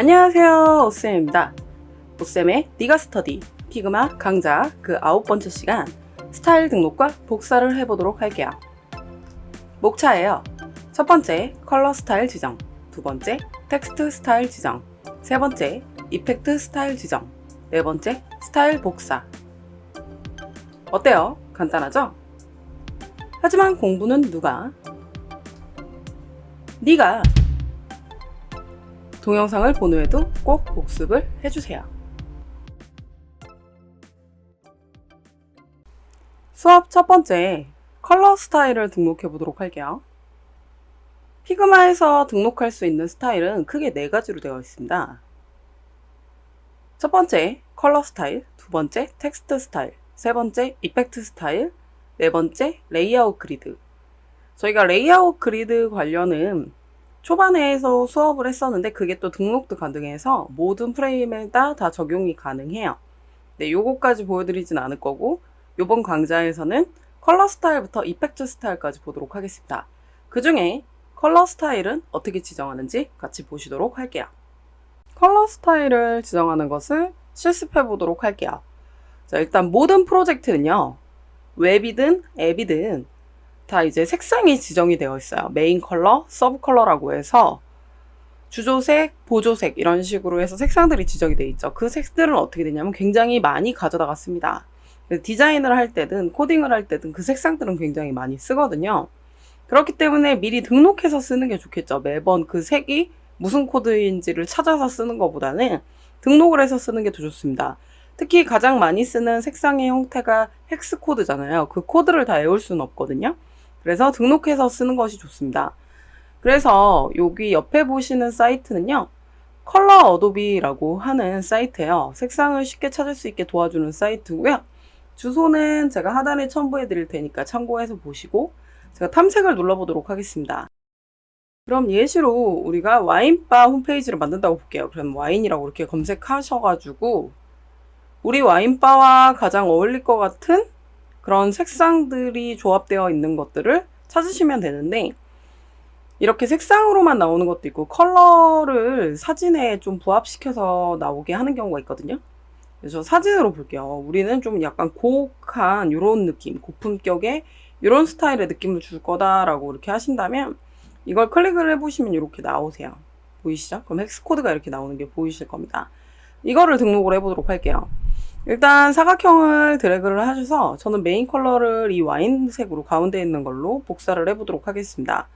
안녕하세요 오쌤입니다. 오쌤의 니가 스터디 피그마 강좌 그 아홉 번째 시간 스타일 등록과 복사를 해보도록 할게요. 목차예요. 첫 번째 컬러 스타일 지정. 두 번째 텍스트 스타일 지정. 세 번째 이펙트 스타일 지정. 네 번째 스타일 복사. 어때요? 간단하죠? 하지만 공부는 누가? 네가 동영상을 본 후에도 꼭 복습을 해주세요. 수업 첫 번째 컬러 스타일을 등록해 보도록 할게요. 피그마에서 등록할 수 있는 스타일은 크게 네 가지로 되어 있습니다. 첫 번째 컬러 스타일, 두 번째 텍스트 스타일, 세 번째 이펙트 스타일, 네 번째 레이아웃 그리드. 저희가 레이아웃 그리드 관련은 초반에서 수업을 했었는데 그게 또 등록도 가능해서 모든 프레임에다 다 적용이 가능해요. 네, 요거까지 보여드리진 않을 거고 요번 강좌에서는 컬러 스타일부터 이펙트 스타일까지 보도록 하겠습니다. 그 중에 컬러 스타일은 어떻게 지정하는지 같이 보시도록 할게요. 컬러 스타일을 지정하는 것을 실습해 보도록 할게요. 자, 일단 모든 프로젝트는요. 웹이든 앱이든 다 이제 색상이 지정이 되어 있어요. 메인 컬러, 서브 컬러라고 해서 주조색, 보조색 이런 식으로 해서 색상들이 지정이 되어 있죠. 그 색들은 어떻게 되냐면 굉장히 많이 가져다가 씁니다. 디자인을 할 때든 코딩을 할 때든 그 색상들은 굉장히 많이 쓰거든요. 그렇기 때문에 미리 등록해서 쓰는 게 좋겠죠. 매번 그 색이 무슨 코드인지를 찾아서 쓰는 것보다는 등록을 해서 쓰는 게 더 좋습니다. 특히 가장 많이 쓰는 색상의 형태가 헥스 코드잖아요. 그 코드를 다 외울 수는 없거든요. 그래서 등록해서 쓰는 것이 좋습니다. 그래서 여기 옆에 보시는 사이트는요. 컬러 어도비라고 하는 사이트예요. 색상을 쉽게 찾을 수 있게 도와주는 사이트고요. 주소는 제가 하단에 첨부해 드릴 테니까 참고해서 보시고 제가 탐색을 눌러보도록 하겠습니다. 그럼 예시로 우리가 와인바 홈페이지를 만든다고 볼게요. 그럼 와인이라고 이렇게 검색하셔가지고 우리 와인바와 가장 어울릴 것 같은 그런 색상들이 조합되어 있는 것들을 찾으시면 되는데 이렇게 색상으로만 나오는 것도 있고 컬러를 사진에 좀 부합시켜서 나오게 하는 경우가 있거든요. 그래서 사진으로 볼게요. 우리는 좀 약간 고혹한 이런 느낌, 고품격의 이런 스타일의 느낌을 줄 거다라고 이렇게 하신다면 이걸 클릭을 해보시면 이렇게 나오세요. 보이시죠? 그럼 헥스 코드가 이렇게 나오는 게 보이실 겁니다. 이거를 등록을 해보도록 할게요. 일단 사각형을 드래그를 하셔서 저는 메인 컬러를 이 와인색으로 가운데 있는 걸로 복사를 해보도록 하겠습니다.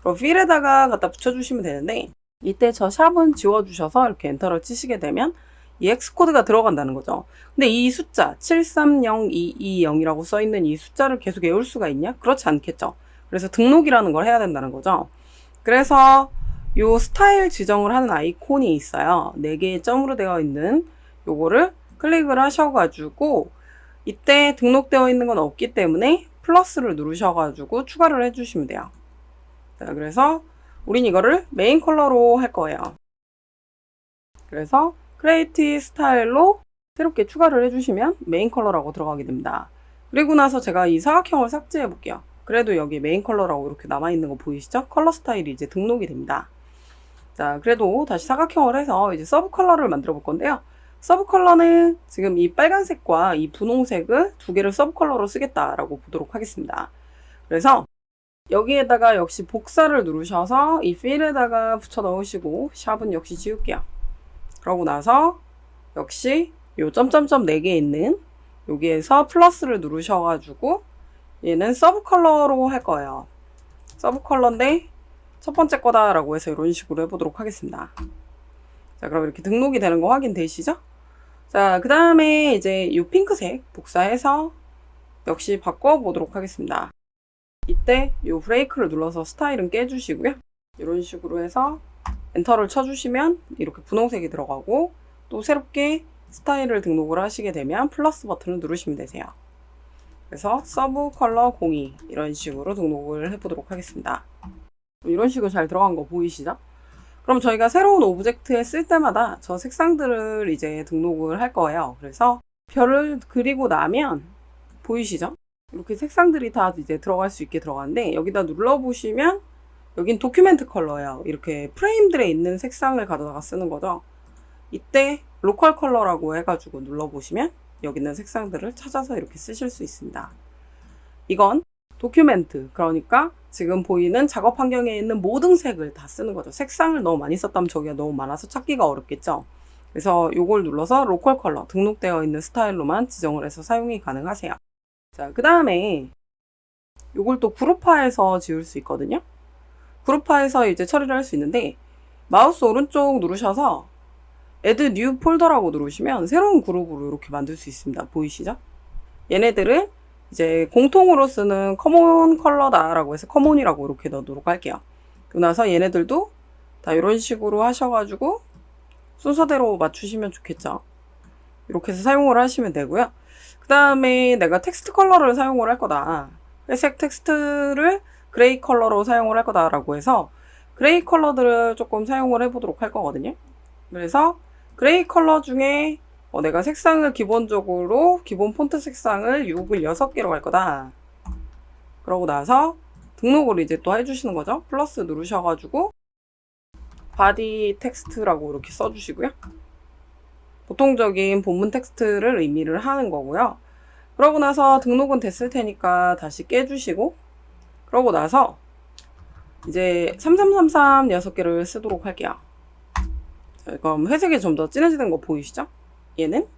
그럼 필에다가 갖다 붙여주시면 되는데 이때 저 샵은 지워주셔서 이렇게 엔터를 치시게 되면 이 X코드가 들어간다는 거죠. 근데 이 숫자 730220이라고 써있는 이 숫자를 계속 외울 수가 있냐? 그렇지 않겠죠. 그래서 등록이라는 걸 해야 된다는 거죠. 그래서 요 스타일 지정을 하는 아이콘이 있어요. 4개의 점으로 되어 있는 요거를 클릭을 하셔가지고 이때 등록되어 있는 건 없기 때문에 플러스를 누르셔가지고 추가를 해주시면 돼요. 자, 그래서 우린 이거를 메인 컬러로 할 거예요. 그래서 크레이티 스타일로 새롭게 추가를 해주시면 메인 컬러라고 들어가게 됩니다. 그리고 나서 제가 이 사각형을 삭제해 볼게요. 그래도 여기 메인 컬러라고 이렇게 남아있는 거 보이시죠? 컬러 스타일이 이제 등록이 됩니다. 자, 그래도 다시 사각형을 해서 이제 서브 컬러를 만들어 볼 건데요. 서브 컬러는 지금 이 빨간색과 이 분홍색을 두 개를 서브 컬러로 쓰겠다라고 보도록 하겠습니다. 그래서 여기에다가 역시 복사를 누르셔서 이 필에다가 붙여 넣으시고 샵은 역시 지울게요. 그러고 나서 역시 요 점점점 4개 있는 여기에서 플러스를 누르셔가지고 얘는 서브 컬러로 할 거예요. 서브 컬러인데 첫 번째 거다라고 해서 이런 식으로 해보도록 하겠습니다. 자, 그럼 이렇게 등록이 되는 거 확인되시죠? 자, 그 다음에 이제 이 핑크색 복사해서 역시 바꿔보도록 하겠습니다. 이때 이 브레이크를 눌러서 스타일은 깨주시고요. 이런 식으로 해서 엔터를 쳐주시면 이렇게 분홍색이 들어가고 또 새롭게 스타일을 등록을 하시게 되면 플러스 버튼을 누르시면 되세요. 그래서 서브 컬러 02 이런 식으로 등록을 해보도록 하겠습니다. 이런 식으로 잘 들어간 거 보이시죠? 그럼 저희가 새로운 오브젝트에 쓸 때마다 저 색상들을 이제 등록을 할 거예요. 그래서 별을 그리고 나면 보이시죠? 이렇게 색상들이 다 이제 들어갈 수 있게 들어가는데 여기다 눌러보시면 여긴 도큐멘트 컬러예요. 이렇게 프레임들에 있는 색상을 가져다가 쓰는 거죠. 이때 로컬 컬러라고 해가지고 눌러보시면 여기 있는 색상들을 찾아서 이렇게 쓰실 수 있습니다. 이건 도큐멘트, 그러니까 지금 보이는 작업 환경에 있는 모든 색을 다 쓰는 거죠. 색상을 너무 많이 썼다면 저기가 너무 많아서 찾기가 어렵겠죠. 그래서 이걸 눌러서 로컬 컬러, 등록되어 있는 스타일로만 지정을 해서 사용이 가능하세요. 자, 그 다음에 이걸 또 그룹화해서 지울 수 있거든요. 그룹화해서 이제 처리를 할 수 있는데 마우스 오른쪽 누르셔서 add new 폴더라고 누르시면 새로운 그룹으로 이렇게 만들 수 있습니다. 보이시죠? 얘네들은 이제 공통으로 쓰는 커먼 컬러다라고 해서 커먼이라고 이렇게 넣도록 할게요. 그리고 나서 얘네들도 다 이런 식으로 하셔가지고 순서대로 맞추시면 좋겠죠. 이렇게 해서 사용을 하시면 되고요. 그 다음에 내가 텍스트 컬러를 사용을 할 거다. 회색 텍스트를 그레이 컬러로 사용을 할 거다라고 해서 그레이 컬러들을 조금 사용을 해보도록 할 거거든요. 그래서 그레이 컬러 중에 어, 내가 색상을 기본적으로 기본 폰트 색상을 6을 6개로 할 거다. 그러고 나서 등록을 이제 또 해주시는 거죠. 플러스 누르셔가지고 바디 텍스트라고 이렇게 써주시고요. 보통적인 본문 텍스트를 의미를 하는 거고요. 그러고 나서 등록은 됐을 테니까 다시 깨주시고 그러고 나서 이제 3333 6개를 쓰도록 할게요. 자, 그럼 회색이 좀 더 진해지는 거 보이시죠? 얘는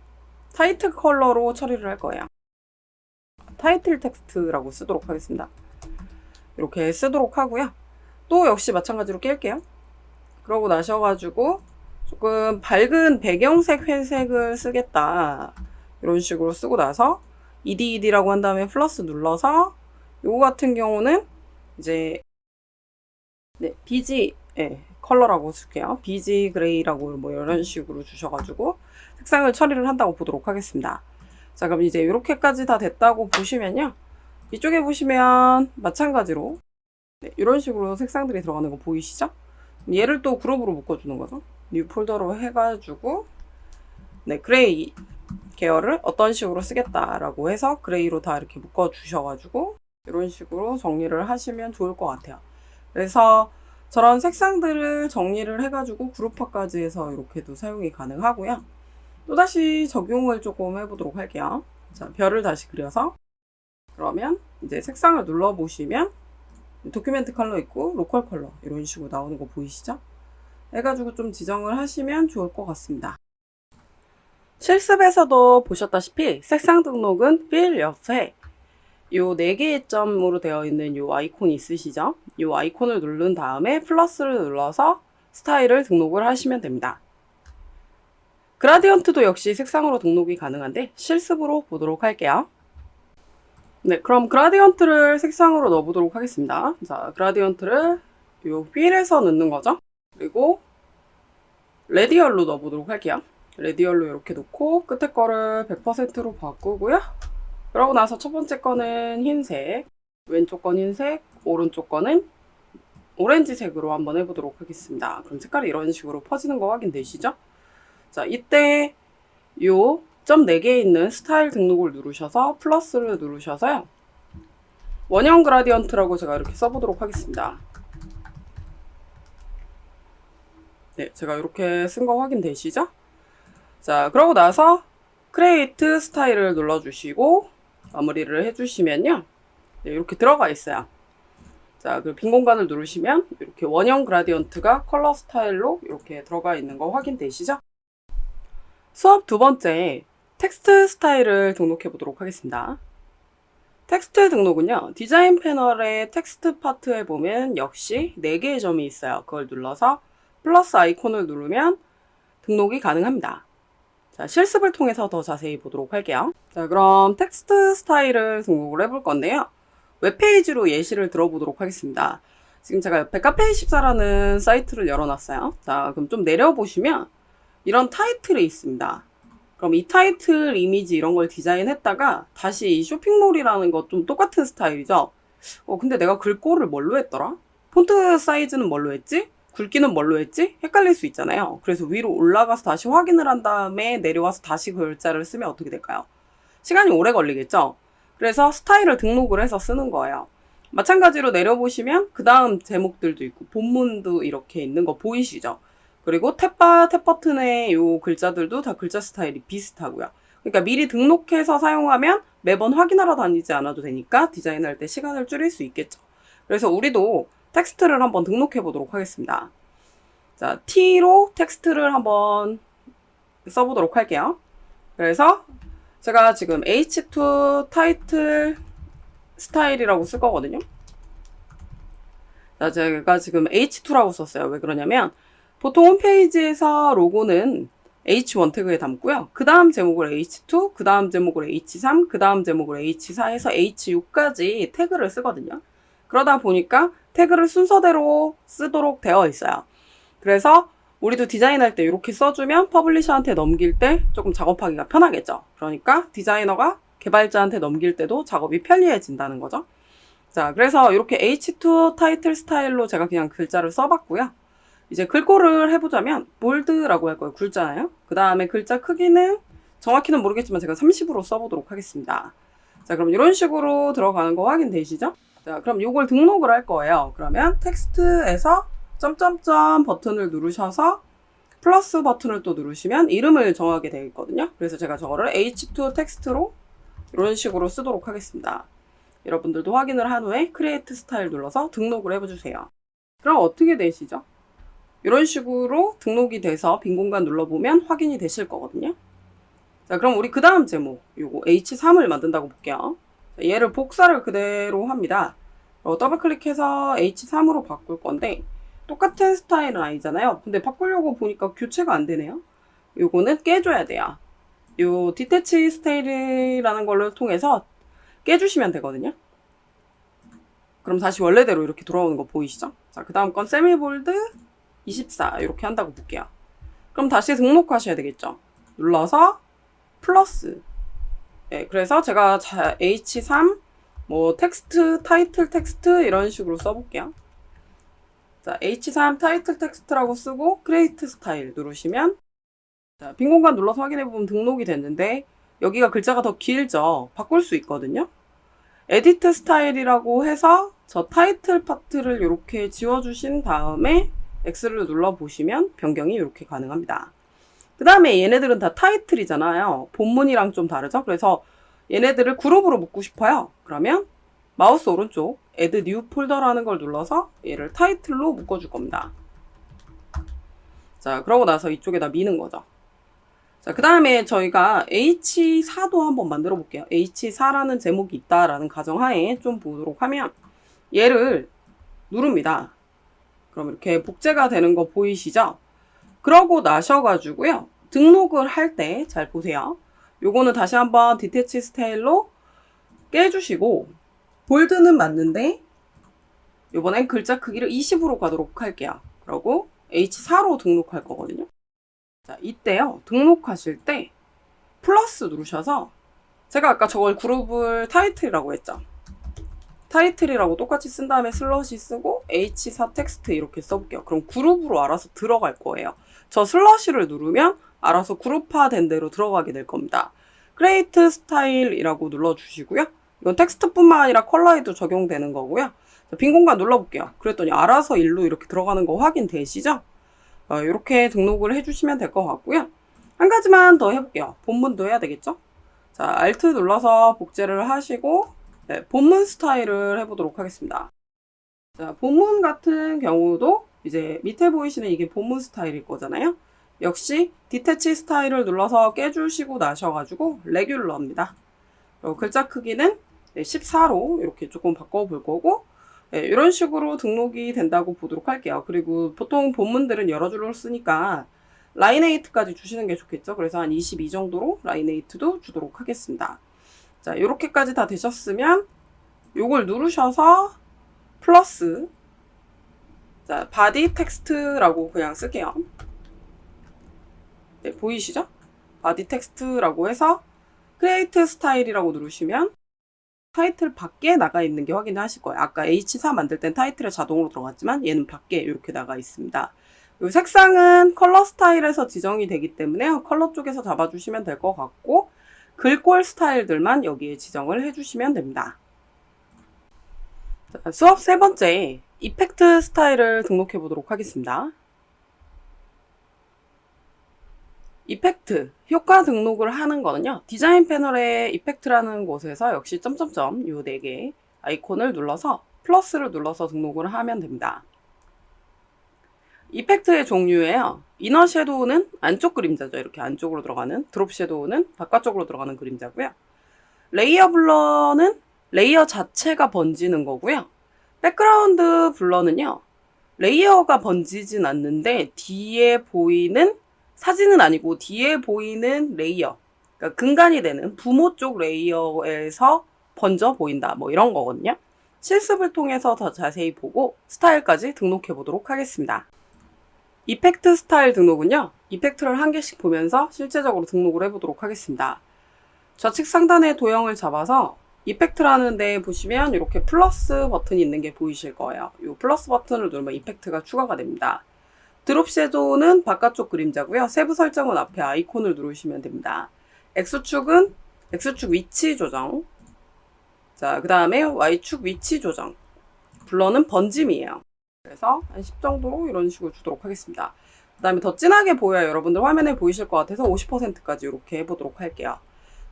타이틀 컬러로 처리를 할 거예요. 타이틀 텍스트라고 쓰도록 하겠습니다. 이렇게 쓰도록 하고요. 또 역시 마찬가지로 깰게요. 그러고 나셔가지고 조금 밝은 배경색 회색을 쓰겠다. 이런 식으로 쓰고 나서 EDED라고 한 다음에 플러스 눌러서 요거 같은 경우는 이제 네, BG 예, 컬러라고 쓸게요. BG 그레이라고 뭐 이런 식으로 주셔가지고 색상을 처리를 한다고 보도록 하겠습니다. 자, 그럼 이제 이렇게까지 다 됐다고 보시면요. 이쪽에 보시면 마찬가지로 네, 이런 식으로 색상들이 들어가는 거 보이시죠? 얘를 또 그룹으로 묶어주는 거죠. 뉴 폴더로 해가지고 네, 그레이 계열을 어떤 식으로 쓰겠다라고 해서 그레이로 다 이렇게 묶어주셔가지고 이런 식으로 정리를 하시면 좋을 것 같아요. 그래서 저런 색상들을 정리를 해가지고 그룹화까지 해서 이렇게도 사용이 가능하고요. 또다시 적용을 조금 해보도록 할게요. 자, 별을 다시 그려서 그러면 이제 색상을 눌러보시면 도큐멘트 컬러 있고 로컬 컬러 이런 식으로 나오는 거 보이시죠? 해가지고 좀 지정을 하시면 좋을 것 같습니다. 실습에서도 보셨다시피 색상 등록은 필 옆에 요 4개의 점으로 되어 있는 요 아이콘이 있으시죠? 요 아이콘을 누른 다음에 플러스를 눌러서 스타일을 등록을 하시면 됩니다. 그라디언트도 역시 색상으로 등록이 가능한데 실습으로 보도록 할게요. 네, 그럼 그라디언트를 색상으로 넣어보도록 하겠습니다. 자, 그라디언트를 요 휠에서 넣는 거죠. 그리고 레디얼로 넣어보도록 할게요. 레디얼로 이렇게 놓고 끝에 거를 100%로 바꾸고요. 그러고 나서 첫 번째 거는 흰색, 왼쪽 건 흰색, 오른쪽 거는 오렌지색으로 한번 해보도록 하겠습니다. 그럼 색깔이 이런 식으로 퍼지는 거 확인되시죠? 자, 이때 요 점 4개에 있는 스타일 등록을 누르셔서 플러스를 누르셔서요. 원형 그라디언트라고 제가 이렇게 써보도록 하겠습니다. 네, 제가 이렇게 쓴 거 확인되시죠? 자, 그러고 나서 크레이트 스타일을 눌러주시고 마무리를 해주시면요. 네, 이렇게 들어가 있어요. 자, 그 빈 공간을 누르시면 이렇게 원형 그라디언트가 컬러 스타일로 이렇게 들어가 있는 거 확인되시죠? 수업 두 번째, 텍스트 스타일을 등록해 보도록 하겠습니다. 텍스트 등록은요, 디자인 패널의 텍스트 파트에 보면 역시 4개의 점이 있어요. 그걸 눌러서 플러스 아이콘을 누르면 등록이 가능합니다. 자, 실습을 통해서 더 자세히 보도록 할게요. 자, 그럼 텍스트 스타일을 등록을 해볼 건데요. 웹페이지로 예시를 들어보도록 하겠습니다. 지금 제가 옆에 카페24라는 사이트를 열어놨어요. 자, 그럼 좀 내려보시면 이런 타이틀이 있습니다. 그럼 이 타이틀 이미지 이런 걸 디자인했다가 다시 이 쇼핑몰이라는 거좀 똑같은 스타일이죠. 어, 근데 내가 글꼴을 뭘로 했더라? 폰트 사이즈는 뭘로 했지? 굵기는 뭘로 했지? 헷갈릴 수 있잖아요. 그래서 위로 올라가서 다시 확인을 한 다음에 내려와서 다시 글자를 쓰면 어떻게 될까요? 시간이 오래 걸리겠죠? 그래서 스타일을 등록을 해서 쓰는 거예요. 마찬가지로 내려보시면 그 다음 제목들도 있고 본문도 이렇게 있는 거 보이시죠? 그리고 탭바, 탭 버튼의 요 글자들도 다 글자 스타일이 비슷하고요. 그러니까 미리 등록해서 사용하면 매번 확인하러 다니지 않아도 되니까 디자인할 때 시간을 줄일 수 있겠죠. 그래서 우리도 텍스트를 한번 등록해 보도록 하겠습니다. 자, T로 텍스트를 한번 써보도록 할게요. 그래서 제가 지금 H2 타이틀 스타일이라고 쓸 거거든요. 자, 제가 지금 H2라고 썼어요. 왜 그러냐면 보통 홈페이지에서 로고는 H1 태그에 담고요. 그 다음 제목을 H2, 그 다음 제목을 H3, 그 다음 제목을 H4 해서 H6까지 태그를 쓰거든요. 그러다 보니까 태그를 순서대로 쓰도록 되어 있어요. 그래서 우리도 디자인할 때 이렇게 써주면 퍼블리셔한테 넘길 때 조금 작업하기가 편하겠죠. 그러니까 디자이너가 개발자한테 넘길 때도 작업이 편리해진다는 거죠. 자, 그래서 이렇게 H2 타이틀 스타일로 제가 그냥 글자를 써봤고요. 이제 글꼴을 해보자면 볼드라고 할 거예요. 글자나요? 그 다음에 글자 크기는 정확히는 모르겠지만 제가 30으로 써보도록 하겠습니다. 자, 그럼 이런 식으로 들어가는 거 확인되시죠? 자, 그럼 이걸 등록을 할 거예요. 그러면 텍스트에서 점점점 버튼을 누르셔서 플러스 버튼을 또 누르시면 이름을 정하게 되어 있거든요. 그래서 제가 저거를 H2 텍스트로 이런 식으로 쓰도록 하겠습니다. 여러분들도 확인을 한 후에 크리에이트 스타일 눌러서 등록을 해보주세요. 그럼 어떻게 되시죠? 이런 식으로 등록이 돼서 빈 공간 눌러보면 확인이 되실 거거든요. 자, 그럼 우리 그 다음 제목, 요거 H3을 만든다고 볼게요. 자, 얘를 복사를 그대로 합니다. 어, 더블 클릭해서 H3으로 바꿀 건데, 똑같은 스타일은 아니잖아요. 근데 바꾸려고 보니까 교체가 안 되네요. 요거는 깨줘야 돼요. 요 디테치 스타일이라는 걸로 통해서 깨주시면 되거든요. 그럼 다시 원래대로 이렇게 돌아오는 거 보이시죠? 자, 그 다음 건 세미볼드 24 이렇게 한다고 볼게요. 그럼 다시 등록하셔야 되겠죠. 눌러서 플러스. 네, 그래서 제가 자, H3 뭐 텍스트 타이틀 텍스트 이런 식으로 써볼게요. 자, H3 타이틀 텍스트라고 쓰고 크레이트 스타일 누르시면 자, 빈 공간 눌러서 확인해 보면 등록이 됐는데 여기가 글자가 더 길죠. 바꿀 수 있거든요. 에디트 스타일이라고 해서 저 타이틀 파트를 이렇게 지워주신 다음에 X를 눌러보시면 변경이 이렇게 가능합니다. 그 다음에 얘네들은 다 타이틀이잖아요. 본문이랑 좀 다르죠? 그래서 얘네들을 그룹으로 묶고 싶어요. 그러면 마우스 오른쪽 Add New Folder라는 걸 눌러서 얘를 타이틀로 묶어줄 겁니다. 자, 그러고 나서 이쪽에다 미는 거죠. 자, 그 다음에 저희가 H4도 한번 만들어 볼게요. H4라는 제목이 있다라는 가정하에 좀 보도록 하면 얘를 누릅니다. 그럼 이렇게 복제가 되는 거 보이시죠? 그러고 나셔가지고요. 등록을 할 때 잘 보세요. 요거는 다시 한번 디테치 스타일로 깨주시고 볼드는 맞는데 요번엔 글자 크기를 20으로 가도록 할게요. 그러고 H4로 등록할 거거든요. 자, 이때요. 등록하실 때 플러스 누르셔서 제가 아까 저걸 그룹을 타이틀이라고 했죠. 타이틀이라고 똑같이 쓴 다음에 슬러시 쓰고 H4 텍스트 이렇게 써볼게요. 그럼 그룹으로 알아서 들어갈 거예요. 저 슬러시를 누르면 알아서 그룹화 된 대로 들어가게 될 겁니다. 크레이트 스타일이라고 눌러주시고요. 이건 텍스트뿐만 아니라 컬러에도 적용되는 거고요. 빈 공간 눌러볼게요. 그랬더니 알아서 일로 이렇게 들어가는 거 확인되시죠? 어, 이렇게 등록을 해주시면 될 것 같고요. 한 가지만 더 해볼게요. 본문도 해야 되겠죠? 자, Alt 눌러서 복제를 하시고 네, 본문 스타일을 해보도록 하겠습니다. 자, 본문 같은 경우도 이제 밑에 보이시는 이게 본문 스타일일 거잖아요. 역시 디테치 스타일을 눌러서 깨주시고 나셔가지고 레귤러입니다. 글자 크기는 14로 이렇게 조금 바꿔볼 거고 네, 이런 식으로 등록이 된다고 보도록 할게요. 그리고 보통 본문들은 여러 줄로 쓰니까 라인에이트까지 주시는 게 좋겠죠. 그래서 한 22 정도로 라인에이트도 주도록 하겠습니다. 자, 이렇게까지 다 되셨으면 요걸 누르셔서 플러스 자, 바디 텍스트라고 그냥 쓸게요. 네, 보이시죠? 바디 텍스트라고 해서 크리에이트 스타일이라고 누르시면 타이틀 밖에 나가 있는 게 확인하실 거예요. 아까 H4 만들 땐 타이틀에 자동으로 들어갔지만 얘는 밖에 이렇게 나가 있습니다. 이 색상은 컬러 스타일에서 지정이 되기 때문에 컬러 쪽에서 잡아주시면 될 것 같고 글꼴 스타일들만 여기에 지정을 해주시면 됩니다. 자, 수업 세 번째 이펙트 스타일을 등록해 보도록 하겠습니다. 이펙트, 효과 등록을 하는 거는요. 디자인 패널에 이펙트라는 곳에서 역시 점점점 요 네 개 아이콘을 눌러서 플러스를 눌러서 등록을 하면 됩니다. 이펙트의 종류예요. 이너 섀도우는 안쪽 그림자죠. 이렇게 안쪽으로 들어가는 드롭 섀도우는 바깥쪽으로 들어가는 그림자고요. 레이어 블러는 레이어 자체가 번지는 거고요. 백그라운드 블러는요. 레이어가 번지진 않는데 뒤에 보이는 사진은 아니고 뒤에 보이는 레이어 그러니까 근간이 되는 부모 쪽 레이어에서 번져 보인다 뭐 이런 거거든요. 실습을 통해서 더 자세히 보고 스타일까지 등록해 보도록 하겠습니다. 이펙트 스타일 등록은요. 이펙트를 한 개씩 보면서 실제적으로 등록을 해보도록 하겠습니다. 좌측 상단에 도형을 잡아서 이펙트라는 데 보시면 이렇게 플러스 버튼이 있는 게 보이실 거예요. 이 플러스 버튼을 누르면 이펙트가 추가가 됩니다. 드롭 섀도우는 바깥쪽 그림자고요. 세부 설정은 앞에 아이콘을 누르시면 됩니다. X축은 X축 위치 조정. 자, 그 다음에 Y축 위치 조정. 블러는 번짐이에요. 그래서 한 10 정도 이런 식으로 주도록 하겠습니다. 그 다음에 더 진하게 보여야 여러분들 화면에 보이실 것 같아서 50%까지 이렇게 해보도록 할게요.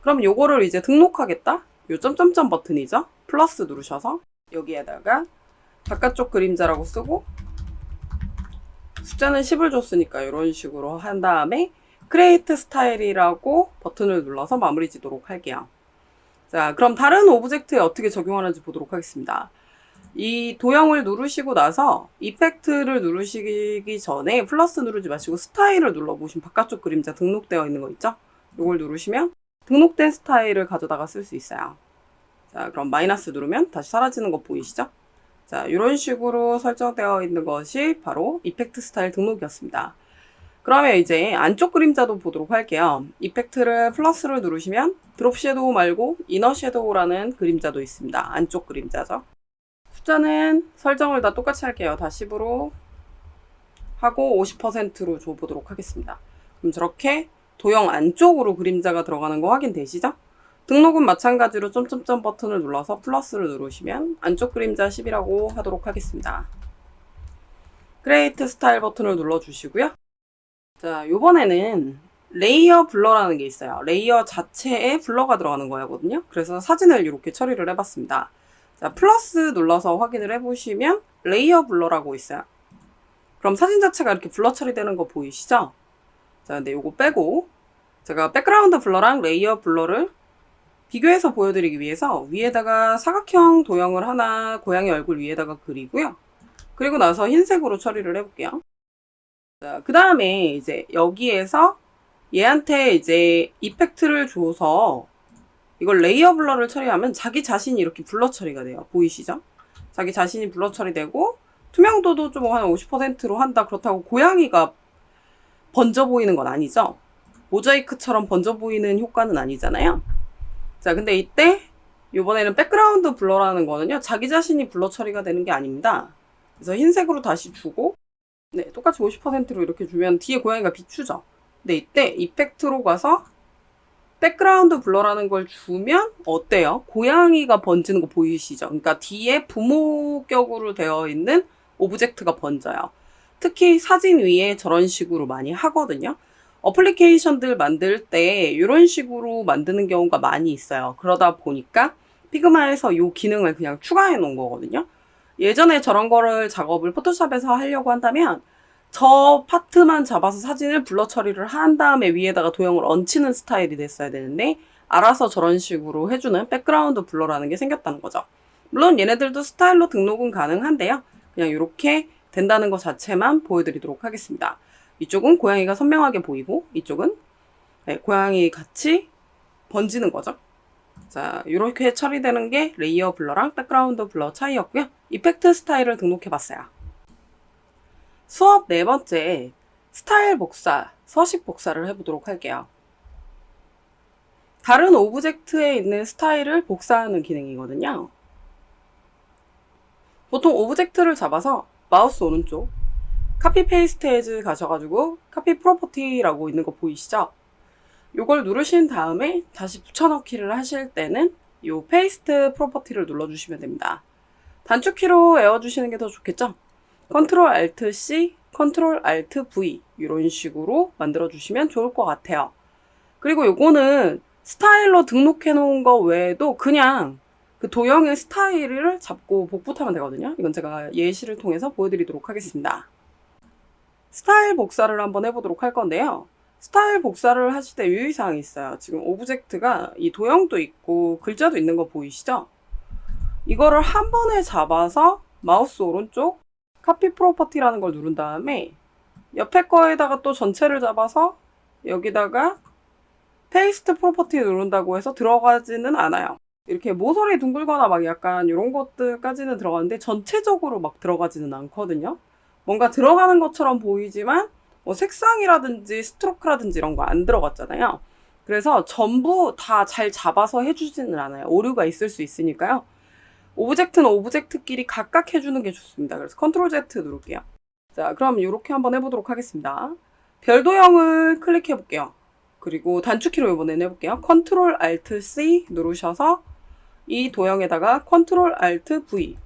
그럼 요거를 이제 등록하겠다? 요 점점점 버튼이죠? 플러스 누르셔서 여기에다가 바깥쪽 그림자라고 쓰고 숫자는 10을 줬으니까 이런 식으로 한 다음에 크레이트 스타일이라고 버튼을 눌러서 마무리 지도록 할게요. 자, 그럼 다른 오브젝트에 어떻게 적용하는지 보도록 하겠습니다. 이 도형을 누르시고 나서 이펙트를 누르시기 전에 플러스 누르지 마시고 스타일을 눌러보시면 바깥쪽 그림자 등록되어 있는 거 있죠? 이걸 누르시면 등록된 스타일을 가져다가 쓸 수 있어요. 자, 그럼 마이너스 누르면 다시 사라지는 거 보이시죠? 자, 이런 식으로 설정되어 있는 것이 바로 이펙트 스타일 등록이었습니다. 그러면 이제 안쪽 그림자도 보도록 할게요. 이펙트를 플러스를 누르시면 드롭 섀도우 말고 이너 섀도우라는 그림자도 있습니다. 안쪽 그림자죠. 숫자는 설정을 다 똑같이 할게요. 다 10으로 하고 50%로 줘보도록 하겠습니다. 그럼 저렇게 도형 안쪽으로 그림자가 들어가는 거 확인되시죠? 등록은 마찬가지로 점점점 버튼을 눌러서 플러스를 누르시면 안쪽 그림자 10이라고 하도록 하겠습니다. 크레이트 스타일 버튼을 눌러주시고요. 자, 요번에는 레이어 블러라는 게 있어요. 레이어 자체에 블러가 들어가는 거거든요. 그래서 사진을 이렇게 처리를 해봤습니다. 자, 플러스 눌러서 확인을 해보시면 레이어 블러라고 있어요. 그럼 사진 자체가 이렇게 블러 처리되는 거 보이시죠? 자, 근데 요거 빼고 제가 백그라운드 블러랑 레이어 블러를 비교해서 보여드리기 위해서 위에다가 사각형 도형을 하나 고양이 얼굴 위에다가 그리고요. 그리고 나서 흰색으로 처리를 해볼게요. 자, 그 다음에 이제 여기에서 얘한테 이제 이펙트를 줘서 이걸 레이어 블러를 처리하면 자기 자신이 이렇게 블러 처리가 돼요. 보이시죠? 자기 자신이 블러 처리되고 투명도도 좀 한 50%로 한다. 그렇다고 고양이가 번져 보이는 건 아니죠. 모자이크처럼 번져 보이는 효과는 아니잖아요. 자, 근데 이때 이번에는 백그라운드 블러라는 거는요. 자기 자신이 블러 처리가 되는 게 아닙니다. 그래서 흰색으로 다시 주고 네, 똑같이 50%로 이렇게 주면 뒤에 고양이가 비추죠. 근데 이때 이펙트로 가서 백그라운드 블러라는 걸 주면 어때요? 고양이가 번지는 거 보이시죠? 그러니까 뒤에 부모격으로 되어 있는 오브젝트가 번져요. 특히 사진 위에 저런 식으로 많이 하거든요. 어플리케이션들 만들 때 이런 식으로 만드는 경우가 많이 있어요. 그러다 보니까 피그마에서 이 기능을 그냥 추가해 놓은 거거든요. 예전에 저런 거를 작업을 포토샵에서 하려고 한다면 저 파트만 잡아서 사진을 블러 처리를 한 다음에 위에다가 도형을 얹히는 스타일이 됐어야 되는데 알아서 저런 식으로 해주는 백그라운드 블러라는 게 생겼다는 거죠. 물론 얘네들도 스타일로 등록은 가능한데요. 그냥 이렇게 된다는 것 자체만 보여드리도록 하겠습니다. 이쪽은 고양이가 선명하게 보이고 이쪽은 네, 고양이 같이 번지는 거죠. 자, 이렇게 처리되는 게 레이어 블러랑 백그라운드 블러 차이였고요. 이펙트 스타일을 등록해 봤어요. 수업 네 번째 스타일 복사, 서식 복사를 해보도록 할게요. 다른 오브젝트에 있는 스타일을 복사하는 기능이거든요. 보통 오브젝트를 잡아서 마우스 오른쪽 카피 페이스트 에즈 가셔가지고 카피 프로퍼티라고 있는 거 보이시죠? 요걸 누르신 다음에 다시 붙여넣기를 하실 때는 요 페이스트 프로퍼티를 눌러주시면 됩니다. 단축키로 외워주시는 게 더 좋겠죠? 컨트롤 알트 C, 컨트롤 알트 V 이런 식으로 만들어 주시면 좋을 것 같아요. 그리고 요거는 스타일로 등록해 놓은 거 외에도 그냥 그 도형의 스타일을 잡고 복붙하면 되거든요. 이건 제가 예시를 통해서 보여드리도록 하겠습니다. 스타일 복사를 한번 해보도록 할 건데요. 스타일 복사를 하실 때 유의사항이 있어요. 지금 오브젝트가 이 도형도 있고 글자도 있는 거 보이시죠? 이거를 한 번에 잡아서 마우스 오른쪽 카피 프로퍼티라는 걸 누른 다음에 옆에 거에다가 또 전체를 잡아서 여기다가 페이스트 프로퍼티 누른다고 해서 들어가지는 않아요. 이렇게 모서리 둥글거나 막 약간 이런 것들까지는 들어가는데 전체적으로 막 들어가지는 않거든요. 뭔가 들어가는 것처럼 보이지만 뭐 색상이라든지 스트로크라든지 이런 거 안 들어갔잖아요. 그래서 전부 다 잘 잡아서 해주지는 않아요. 오류가 있을 수 있으니까요. 오브젝트는 오브젝트끼리 각각 해주는 게 좋습니다. 그래서 컨트롤 Z 누를게요. 자, 그럼 이렇게 한번 해보도록 하겠습니다. 별도형을 클릭해 볼게요. 그리고 단축키로 이번엔 해볼게요. 컨트롤 알트 C 누르셔서 이 도형에다가 컨트롤 알트 V.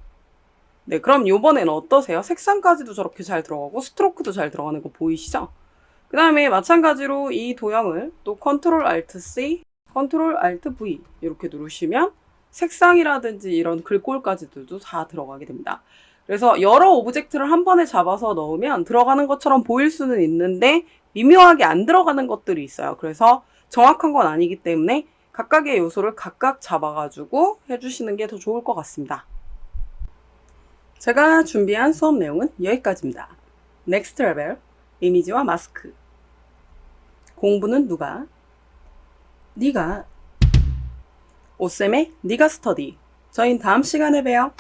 네, 그럼 이번엔 어떠세요? 색상까지도 저렇게 잘 들어가고 스트로크도 잘 들어가는 거 보이시죠? 그 다음에 마찬가지로 이 도형을 또 컨트롤 알트 C, 컨트롤 알트 V 이렇게 누르시면 색상이라든지 이런 글꼴까지도 다 들어가게 됩니다. 그래서 여러 오브젝트를 한 번에 잡아서 넣으면 들어가는 것처럼 보일 수는 있는데 미묘하게 안 들어가는 것들이 있어요. 그래서 정확한 건 아니기 때문에 각각의 요소를 각각 잡아가지고 해주시는 게 더 좋을 것 같습니다. 제가 준비한 수업 내용은 여기까지입니다. 넥스트 레벨, 이미지와 마스크. 공부는 누가? 네가. 오쌤의 네가 스터디. 저희 다음 시간에 봬요.